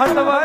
हटवा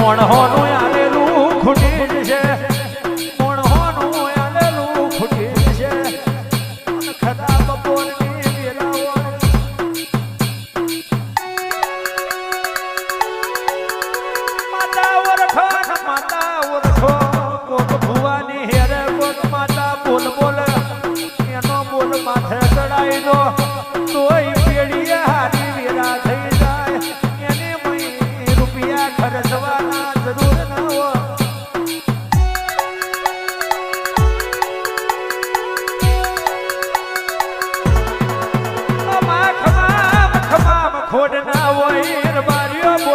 મોણહોનું આલેલું ખૂટી છે. મોણહોનું આલેલું ખૂટી છે. ખતા બપોરની વેલાઓ. માતા ઓરખો માતા ઓરખો હેરે કોક માતા બોલ બોલ. એનો બોલ માથે ચડાઈ દો. તોય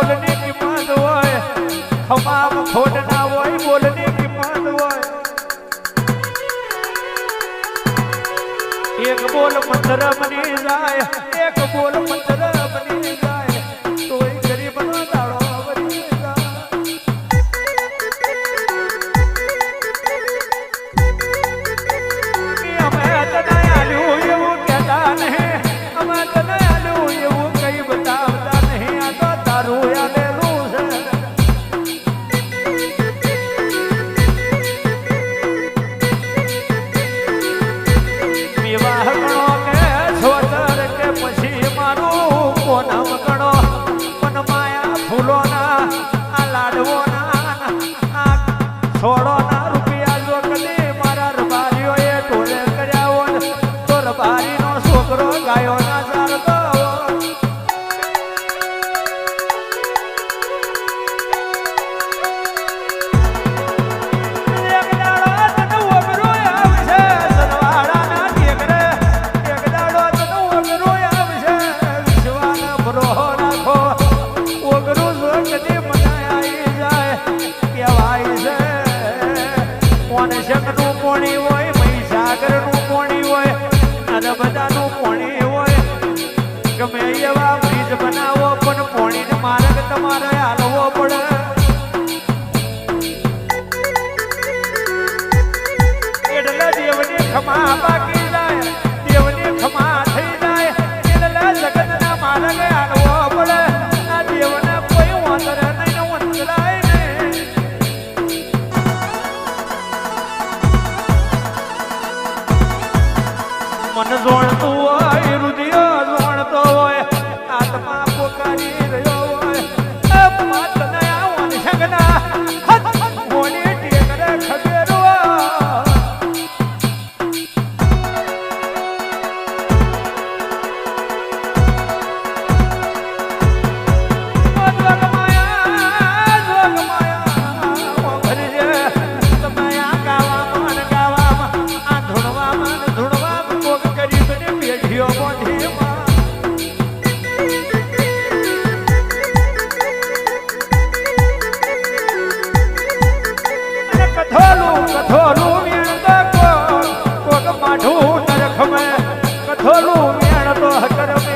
બોલની કિંમત હોય? ખમામ ખોટ ના હોય, બોલની કિંમત હોય? એક બોલ મંદરમની જાય, એક બોલ ஐயவா કઠોરું મેણ તો કોક કોક માઠું નરખ મે કઠોરું મેણ તો હકર મેણ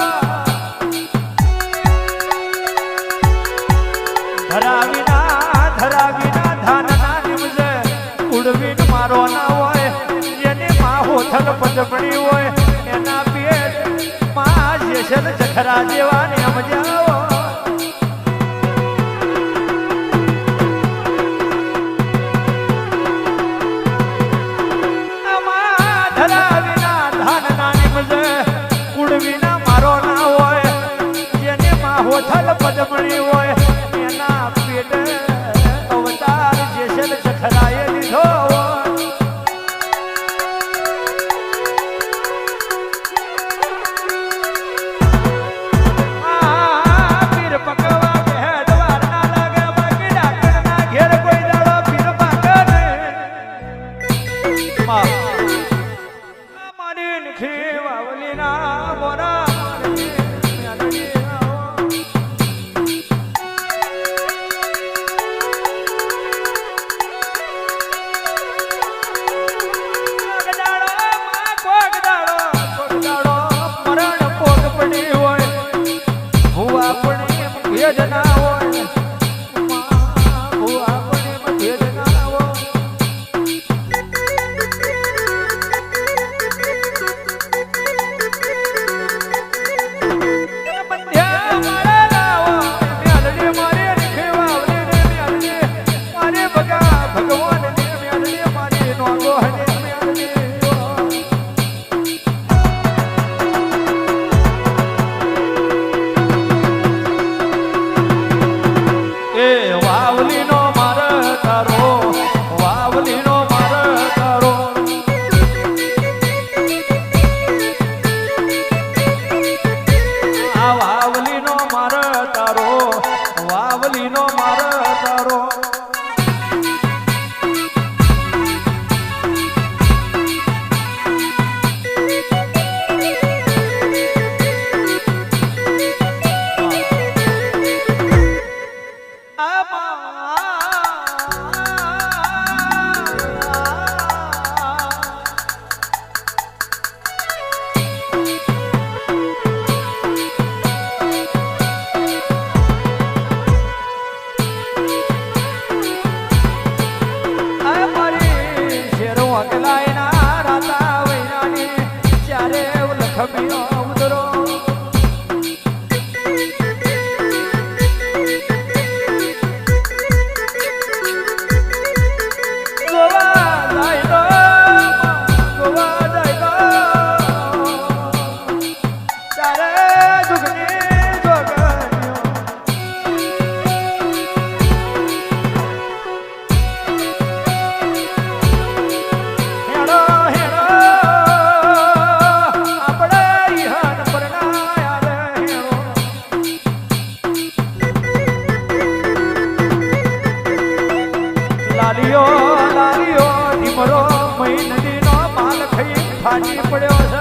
જપણી હોય એના પેટમાં જે છે ને જખરા જેવા ને સમજાવો પદમણી હોય ભાગી પડ્યો છે